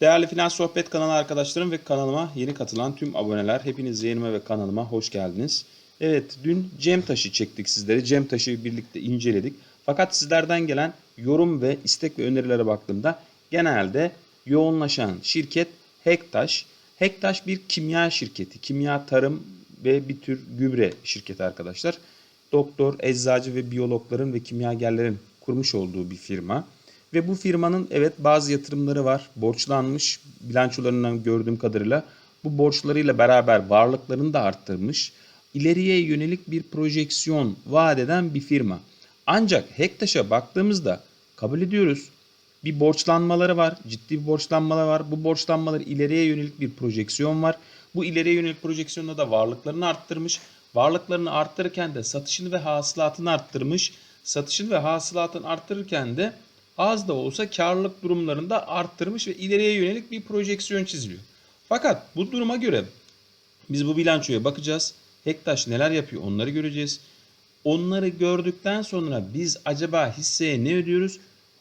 Değerli Finans Sohbet kanalı arkadaşlarım ve kanalıma yeni katılan tüm aboneler hepiniz yayınıma ve kanalıma hoş geldiniz. Evet dün Cem Taşı çektik sizlere. Cem Taşı birlikte inceledik. Fakat sizlerden gelen yorum ve istek ve önerilere baktığımda genelde yoğunlaşan şirket Hektaş. Hektaş bir kimya şirketi. Kimya, tarım ve bir tür gübre şirketi arkadaşlar. Doktor, eczacı ve biyologların ve kimyagerlerin kurmuş olduğu bir firma. Ve bu firmanın evet bazı yatırımları var. Borçlanmış bilançolarından gördüğüm kadarıyla bu borçlarıyla beraber varlıklarını da arttırmış. İleriye yönelik bir projeksiyon vaat eden bir firma. Ancak Hektaş'a baktığımızda kabul ediyoruz bir borçlanmaları var. Ciddi bir borçlanmaları var. Bu borçlanmalar ileriye yönelik bir projeksiyon var. Bu ileriye yönelik projeksiyonda da varlıklarını arttırmış. Varlıklarını arttırırken de satışını ve hasılatını arttırmış. Satışını ve hasılatını arttırırken de az da olsa karlılık durumlarında arttırmış ve ileriye yönelik bir projeksiyon çiziliyor. Fakat bu duruma göre biz bu bilançoya bakacağız. Hektaş neler yapıyor onları göreceğiz. Onları gördükten sonra biz acaba hisseye ne ödüyoruz?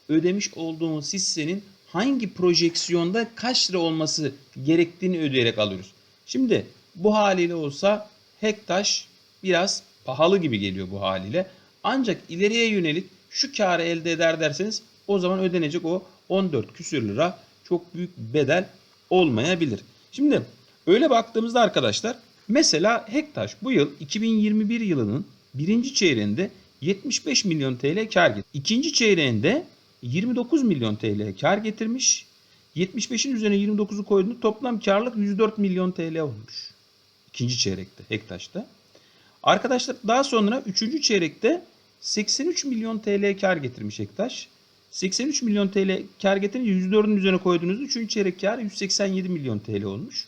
Ödemiş olduğumuz hissenin hangi projeksiyonda kaç lira olması gerektiğini ödeyerek alıyoruz. Şimdi bu haliyle olsa Hektaş biraz pahalı gibi geliyor bu haliyle. Ancak ileriye yönelik şu karı elde eder derseniz o zaman ödenecek o 14 küsür lira çok büyük bedel olmayabilir. Şimdi öyle baktığımızda arkadaşlar mesela Hektaş bu yıl 2021 yılının birinci çeyreğinde 75 milyon TL kar getirmiş. İkinci çeyreğinde 29 milyon TL kar getirmiş. 75'in üzerine 29'u koyduğunda toplam karlılık 104 milyon TL olmuş. İkinci çeyrekte Hektaş'ta. Arkadaşlar daha sonra 3. çeyrekte 83 milyon TL kar getirmiş Hektaş. 83 milyon TL kar getirince 104'ün üzerine koyduğunuzda 3. çeyrek kar 187 milyon TL olmuş.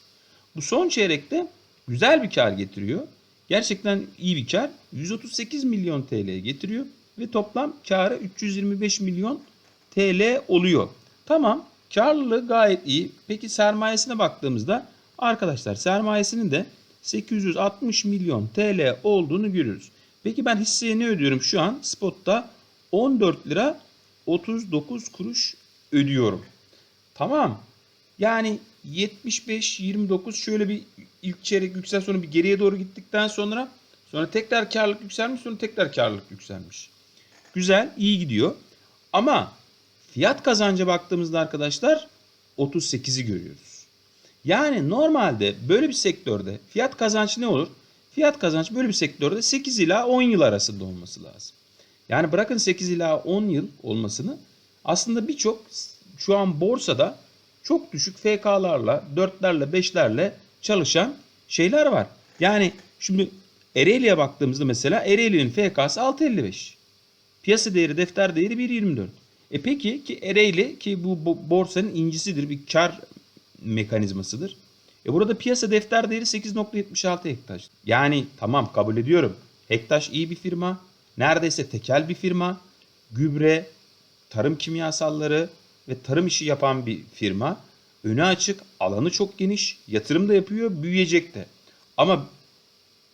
Bu son çeyrekte güzel bir kar getiriyor. Gerçekten iyi bir kar. 138 milyon TL getiriyor ve toplam karı 325 milyon TL oluyor. Tamam karlılığı gayet iyi. Peki sermayesine baktığımızda arkadaşlar sermayesinin de 860 milyon TL olduğunu görüyoruz. Peki ben hisseye ne ödüyorum şu an? Spot'ta 14 lira 39 kuruş ödüyorum. Tamam. Yani 75 29 şöyle bir ilk çeyrek yüksel sonra bir geriye doğru gittikten sonra sonra tekrar karlılık yükselmiş sonra tekrar karlılık yükselmiş. Güzel, iyi gidiyor. Ama fiyat kazanca baktığımızda arkadaşlar 38'i görüyoruz. Yani normalde böyle bir sektörde fiyat kazancı ne olur? Fiyat kazanç böyle bir sektörde 8 ila 10 yıl arasında olması lazım. Yani bırakın 8 ila 10 yıl olmasını aslında birçok şu an borsada çok düşük FK'larla, 4'lerle, 5'lerle çalışan şeyler var. Yani şimdi Ereğli'ye baktığımızda mesela Ereğli'nin FK'sı 6.55. Piyasa değeri, defter değeri 1.24. E peki ki Ereğli ki bu borsanın incisidir, bir kar mekanizmasıdır. E burada piyasa defter değeri 8.76 Hektaş. Yani tamam kabul ediyorum. Hektaş iyi bir firma. Neredeyse tekel bir firma. Gübre, tarım kimyasalları ve tarım işi yapan bir firma. Önü açık, alanı çok geniş, yatırım da yapıyor, büyüyecek de. Ama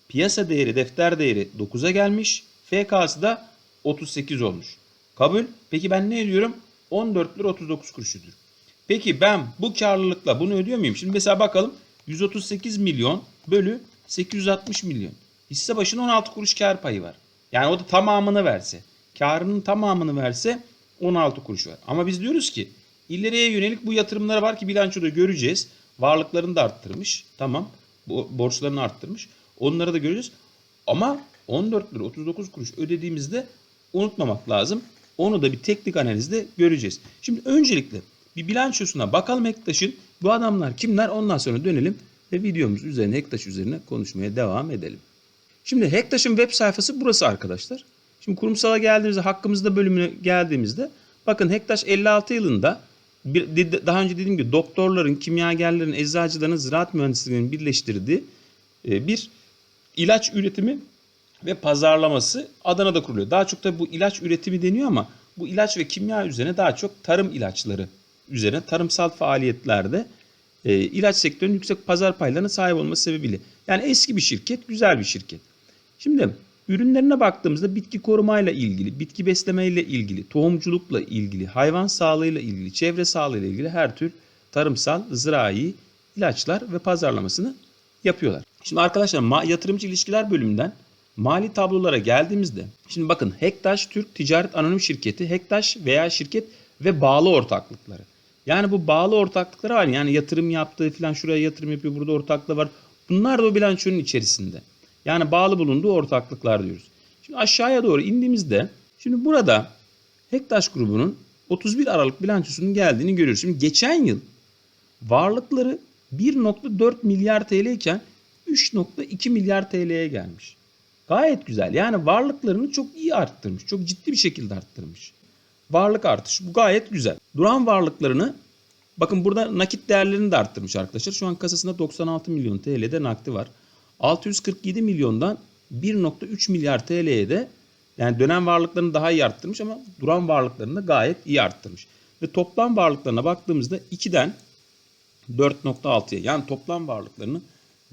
piyasa değeri, defter değeri 9'a gelmiş, FK'sı da 38 olmuş. Kabul. Peki ben ne ediyorum? 14 lira 39 kuruş ödüyorum. Peki ben bu karlılıkla bunu ödüyor muyum? Şimdi mesela bakalım 138 milyon bölü 860 milyon. Hisse başına 16 kuruş kar payı var. Yani o da tamamını verse. Karının tamamını verse 16 kuruş var. Ama biz diyoruz ki ileriye yönelik bu yatırımları var ki bilançoda göreceğiz. Varlıklarını da arttırmış. Tamam. Borçlarını arttırmış. Onları da göreceğiz. Ama 14 lira 39 kuruş ödediğimizde unutmamak lazım. Onu da bir teknik analizde göreceğiz. Şimdi öncelikle bir bilançosuna bakalım Hektaş'ın bu adamlar kimler ondan sonra dönelim ve videomuz üzerine Hektaş üzerine konuşmaya devam edelim. Şimdi Hektaş'ın web sayfası burası arkadaşlar. Şimdi kurumsala geldiğimizde hakkımızda bölümüne geldiğimizde bakın Hektaş 56 yılında bir, daha önce dediğim gibi doktorların, kimyagerlerin, eczacıların, ziraat mühendislerinin birleştirdiği e, bir ilaç üretimi ve pazarlaması Adana'da kuruluyor. Daha çok da bu ilaç üretimi deniyor ama bu ilaç ve kimya üzerine daha çok tarım ilaçları üzerine tarımsal faaliyetlerde e, ilaç sektörünün yüksek pazar paylarına sahip olması sebebiyle. Yani eski bir şirket, güzel bir şirket. Şimdi ürünlerine baktığımızda bitki korumayla ilgili, bitki beslemeyle ilgili, tohumculukla ilgili, hayvan sağlığıyla ilgili, çevre sağlığıyla ilgili her tür tarımsal, zirai ilaçlar ve pazarlamasını yapıyorlar. Şimdi arkadaşlar yatırımcı ilişkiler bölümünden mali tablolara geldiğimizde şimdi bakın Hektaş Türk Ticaret Anonim Şirketi, Hektaş veya şirket ve bağlı ortaklıkları. Yani bu bağlı ortaklıkları var yani yatırım yaptığı falan şuraya yatırım yapıyor burada ortaklığı var. Bunlar da o bilançonun içerisinde. Yani bağlı bulunduğu ortaklıklar diyoruz. Şimdi aşağıya doğru indiğimizde şimdi burada Hektaş grubunun 31 Aralık bilançosunun geldiğini görüyoruz. Şimdi geçen yıl varlıkları 1.4 milyar TL iken 3.2 milyar TL'ye gelmiş. Gayet güzel. Yani varlıklarını çok iyi arttırmış. Çok ciddi bir şekilde arttırmış. Varlık artışı bu gayet güzel. Duran varlıklarını bakın burada nakit değerlerini de arttırmış arkadaşlar. Şu an kasasında 96 milyon TL'de nakdi var. 647 milyondan 1.3 milyar TL'ye de yani dönem varlıklarını daha iyi arttırmış ama duran varlıklarını da gayet iyi arttırmış. Ve toplam varlıklarına baktığımızda 2'den 4.6'ya yani toplam varlıklarını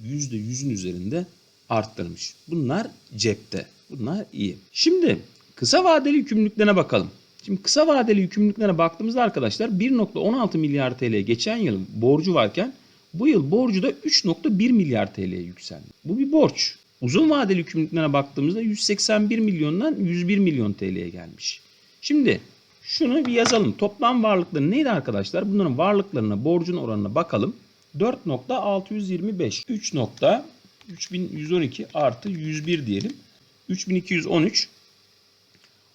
%100'ün üzerinde arttırmış. Bunlar cepte. Bunlar iyi. Şimdi kısa vadeli yükümlülüklerine bakalım. Şimdi kısa vadeli yükümlülüklerine baktığımızda arkadaşlar 1.16 milyar TL geçen yıl borcu varken bu yıl borcu da 3.1 milyar TL'ye yükseldi. Bu bir borç. Uzun vadeli yükümlülüklerine baktığımızda 181 milyondan 101 milyon TL'ye gelmiş. Şimdi şunu bir yazalım. Toplam varlıkları neydi arkadaşlar? Bunların varlıklarına, borcun oranına bakalım. 4.625, 3.3112 artı 101 diyelim. 3213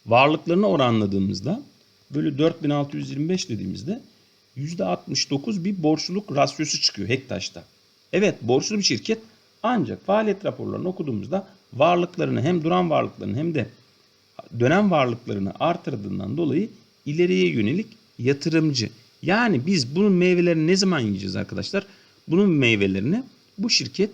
varlıklarını oranladığımızda bölü 4625 dediğimizde %69 bir borçluluk rasyosu çıkıyor Hektaş'ta. Evet borçlu bir şirket ancak faaliyet raporlarını okuduğumuzda varlıklarını hem duran varlıklarını hem de dönem varlıklarını artırdığından dolayı ileriye yönelik yatırımcı. Yani biz bunun meyvelerini ne zaman yiyeceğiz arkadaşlar? Bunun meyvelerini bu şirket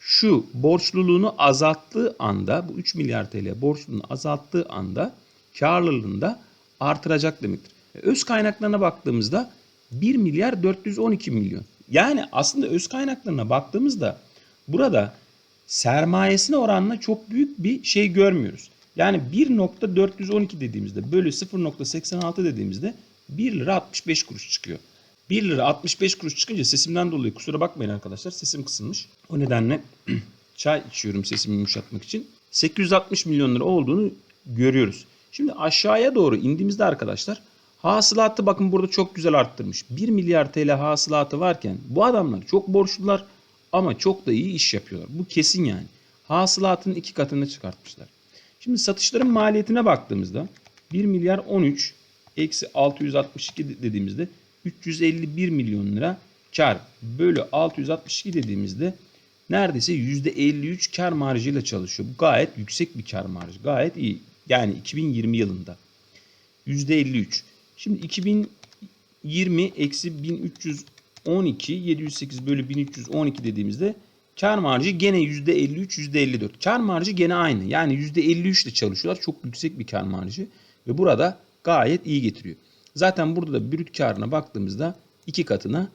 şu borçluluğunu azalttığı anda bu 3 milyar TL borçluluğunu azalttığı anda karlılığında artıracak demektir. Öz kaynaklarına baktığımızda 1 milyar 412 milyon. Yani aslında öz kaynaklarına baktığımızda burada sermayesine oranla çok büyük bir şey görmüyoruz. Yani 1.412 dediğimizde bölü 0.86 dediğimizde 1 lira 65 kuruş çıkıyor. 1 lira 65 kuruş çıkınca sesimden dolayı kusura bakmayın arkadaşlar sesim kısılmış. O nedenle çay içiyorum sesimi yumuşatmak için. 860 milyon lira olduğunu görüyoruz. Şimdi aşağıya doğru indiğimizde arkadaşlar hasılatı bakın burada çok güzel arttırmış. 1 milyar TL hasılatı varken bu adamlar çok borçlular ama çok da iyi iş yapıyorlar. Bu kesin yani. Hasılatın iki katını çıkartmışlar. Şimdi satışların maliyetine baktığımızda 1 milyar 13 eksi 662 dediğimizde 351 milyon lira kar bölü 662 dediğimizde neredeyse %53 kar marjıyla çalışıyor. Bu gayet yüksek bir kar marjı. Gayet iyi. Yani 2020 yılında. %53. Şimdi 2020 eksi 1312 708 bölü 1312 dediğimizde kar marjı gene %53 %54. Kar marjı gene aynı. Yani %53 ile çalışıyorlar. Çok yüksek bir kar marjı. Ve burada gayet iyi getiriyor. Zaten burada da brüt karına baktığımızda iki katına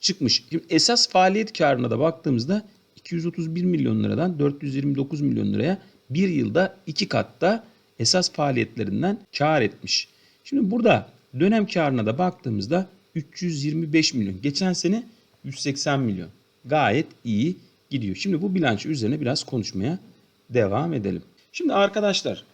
çıkmış. Şimdi esas faaliyet karına da baktığımızda 231 milyon liradan 429 milyon liraya bir yılda iki katta esas faaliyetlerinden kar etmiş. Şimdi burada dönem karına da baktığımızda 325 milyon. Geçen sene 180 milyon. Gayet iyi gidiyor. Şimdi bu bilanço üzerine biraz konuşmaya devam edelim. Şimdi arkadaşlar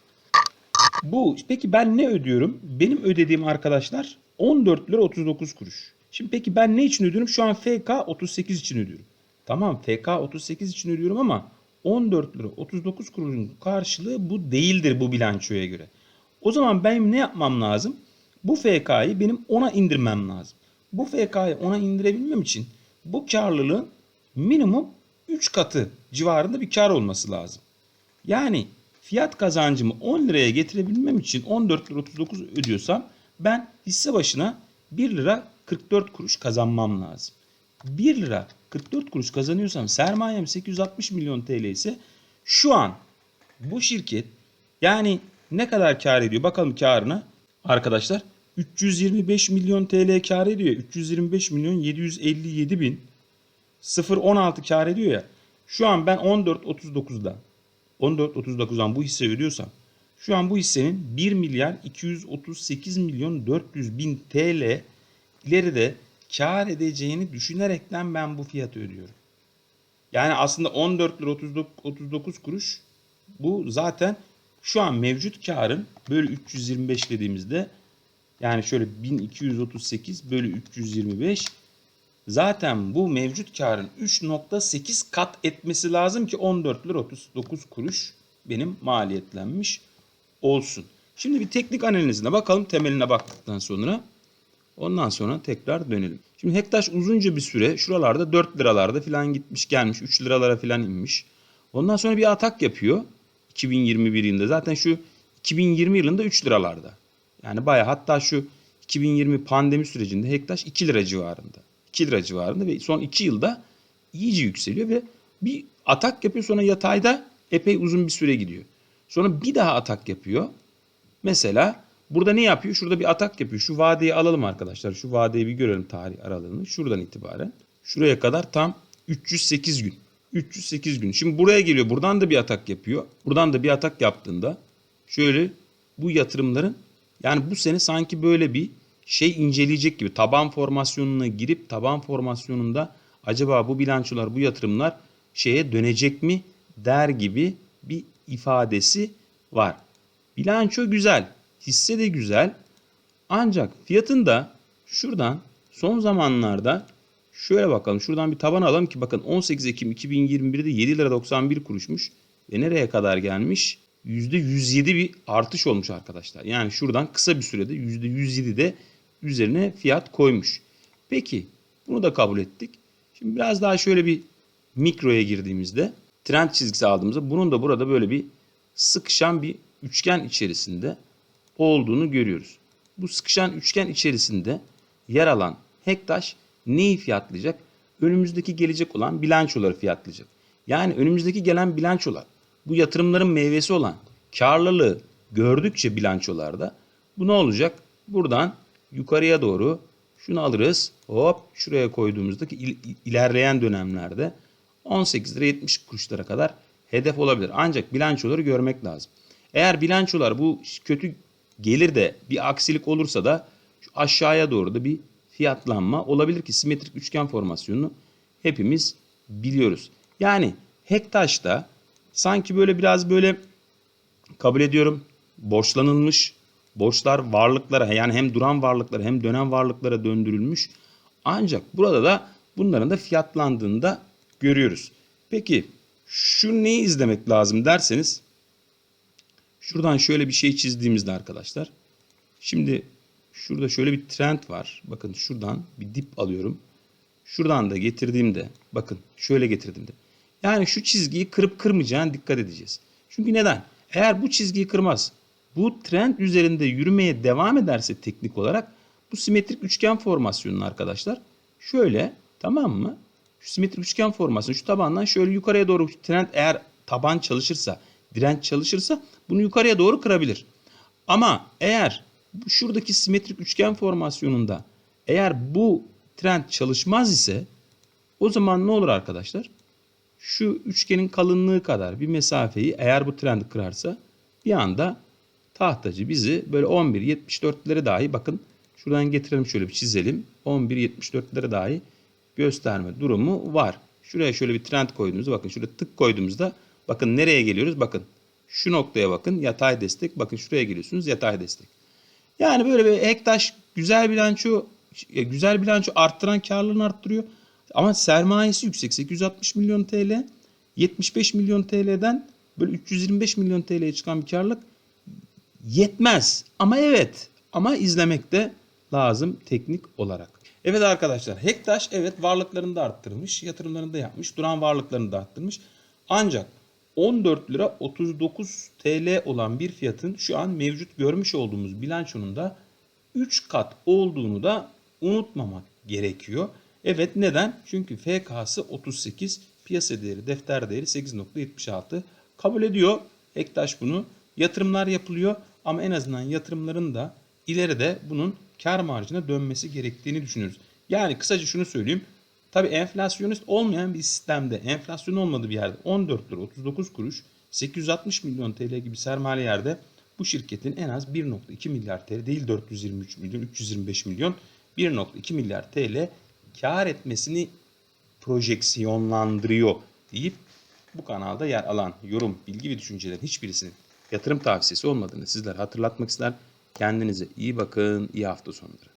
bu peki ben ne ödüyorum? Benim ödediğim arkadaşlar 14 lira 39 kuruş. Şimdi peki ben ne için ödüyorum? Şu an FK 38 için ödüyorum. Tamam FK 38 için ödüyorum ama 14 lira 39 kuruşun karşılığı bu değildir bu bilançoya göre. O zaman benim ne yapmam lazım? Bu FK'yı benim 10'a indirmem lazım. Bu FK'yı 10'a indirebilmem için bu karlılığın minimum 3 katı civarında bir kar olması lazım. Yani fiyat kazancımı 10 liraya getirebilmem için 14 lira 39 ödüyorsam ben hisse başına 1 lira 44 kuruş kazanmam lazım. 1 lira 44 kuruş kazanıyorsam sermayem 860 milyon TL ise şu an bu şirket yani ne kadar kar ediyor bakalım karına arkadaşlar 325 milyon TL kar ediyor. 325 milyon 757 bin 0.16 kar ediyor ya. Şu an ben 14.39'da 14.39'dan bu hisse ödüyorsam şu an bu hissenin 1 milyar 238 milyon 400 bin TL ileride kar edeceğini düşünerekten ben bu fiyatı ödüyorum. Yani aslında 14 lira 39, 39 kuruş bu zaten şu an mevcut karın bölü 325 dediğimizde yani şöyle 1238 bölü 325 zaten bu mevcut karın 3.8 kat etmesi lazım ki 14 lira 39 kuruş benim maliyetlenmiş olsun. Şimdi bir teknik analizine bakalım temeline baktıktan sonra. Ondan sonra tekrar dönelim. Şimdi Hektaş uzunca bir süre şuralarda 4 liralarda falan gitmiş gelmiş. 3 liralara falan inmiş. Ondan sonra bir atak yapıyor. 2021 yılında. Zaten şu 2020 yılında 3 liralarda. Yani baya hatta şu 2020 pandemi sürecinde Hektaş 2 lira civarında. 2 lira civarında ve son 2 yılda iyice yükseliyor ve bir atak yapıyor sonra yatayda epey uzun bir süre gidiyor. Sonra bir daha atak yapıyor. Mesela burada ne yapıyor? Şurada bir atak yapıyor. Şu vadeyi alalım arkadaşlar. Şu vadeyi bir görelim tarih aralığını. Şuradan itibaren. Şuraya kadar tam 308 gün. 308 gün. Şimdi buraya geliyor. Buradan da bir atak yapıyor. Buradan da bir atak yaptığında şöyle bu yatırımların yani bu sene sanki böyle bir şey inceleyecek gibi taban formasyonuna girip taban formasyonunda acaba bu bilançolar bu yatırımlar şeye dönecek mi der gibi bir ifadesi var. Bilanço güzel, hisse de güzel. Ancak fiyatın da şuradan son zamanlarda şöyle bakalım. Şuradan bir taban alalım ki bakın 18 Ekim 2021'de 7 lira 91 kuruşmuş. Ve nereye kadar gelmiş? %107 bir artış olmuş arkadaşlar. Yani şuradan kısa bir sürede %107 de üzerine fiyat koymuş. Peki bunu da kabul ettik. Şimdi biraz daha şöyle bir mikroya girdiğimizde trend çizgisi aldığımızda bunun da burada böyle bir sıkışan bir üçgen içerisinde olduğunu görüyoruz. Bu sıkışan üçgen içerisinde yer alan Hektaş neyi fiyatlayacak? Önümüzdeki gelecek olan bilançoları fiyatlayacak. Yani önümüzdeki gelen bilançolar bu yatırımların meyvesi olan karlılığı gördükçe bilançolarda bu ne olacak? Buradan yukarıya doğru şunu alırız. Hop şuraya koyduğumuzdaki il- ilerleyen dönemlerde 18 lira 70 kuruşlara kadar hedef olabilir. Ancak bilançoları görmek lazım. Eğer bilançolar bu kötü gelir de bir aksilik olursa da şu aşağıya doğru da bir fiyatlanma olabilir ki simetrik üçgen formasyonunu hepimiz biliyoruz. Yani Hektaş'ta sanki böyle biraz böyle kabul ediyorum borçlanılmış borçlar varlıklara yani hem duran varlıklara hem dönen varlıklara döndürülmüş. Ancak burada da bunların da fiyatlandığını da görüyoruz. Peki şu neyi izlemek lazım derseniz şuradan şöyle bir şey çizdiğimizde arkadaşlar. Şimdi şurada şöyle bir trend var. Bakın şuradan bir dip alıyorum. Şuradan da getirdiğimde bakın şöyle getirdiğimde. Yani şu çizgiyi kırıp kırmayacağına dikkat edeceğiz. Çünkü neden? Eğer bu çizgiyi kırmaz, bu trend üzerinde yürümeye devam ederse teknik olarak bu simetrik üçgen formasyonun arkadaşlar şöyle tamam mı? Şu simetrik üçgen formasyonu şu tabandan şöyle yukarıya doğru trend eğer taban çalışırsa, direnç çalışırsa bunu yukarıya doğru kırabilir. Ama eğer şuradaki simetrik üçgen formasyonunda eğer bu trend çalışmaz ise o zaman ne olur arkadaşlar? Şu üçgenin kalınlığı kadar bir mesafeyi eğer bu trend kırarsa bir anda tahtacı bizi böyle 11.74'lere dahi bakın şuradan getirelim şöyle bir çizelim. 11.74'lere dahi gösterme durumu var. Şuraya şöyle bir trend koyduğumuzda bakın şuraya tık koyduğumuzda bakın nereye geliyoruz? Bakın şu noktaya bakın yatay destek. Bakın şuraya geliyorsunuz yatay destek. Yani böyle bir Hektaş güzel bilanço güzel bilanço arttıran karlılığını arttırıyor. Ama sermayesi yüksek 860 milyon TL 75 milyon TL'den böyle 325 milyon TL'ye çıkan bir karlılık yetmez. Ama evet ama izlemek de lazım teknik olarak. Evet arkadaşlar Hektaş evet varlıklarını da arttırmış, yatırımlarını da yapmış, duran varlıklarını da arttırmış. Ancak 14 lira 39 TL olan bir fiyatın şu an mevcut görmüş olduğumuz bilançonun da 3 kat olduğunu da unutmamak gerekiyor. Evet neden? Çünkü FK'sı 38, piyasa değeri, defter değeri 8.76 kabul ediyor. Ektaş bunu. Yatırımlar yapılıyor ama en azından yatırımların da ileride bunun kar marjına dönmesi gerektiğini düşünüyoruz. Yani kısaca şunu söyleyeyim. Tabii enflasyonist olmayan bir sistemde, enflasyon olmadığı bir yerde 14 lira 39 kuruş, 860 milyon TL gibi sermaye yerde bu şirketin en az 1.2 milyar TL değil 423 milyon, 325 milyon 1.2 milyar TL kar etmesini projeksiyonlandırıyor deyip bu kanalda yer alan yorum, bilgi ve düşüncelerin hiçbirisinin yatırım tavsiyesi olmadığını sizlere hatırlatmak ister. Kendinize iyi bakın, iyi hafta sonları.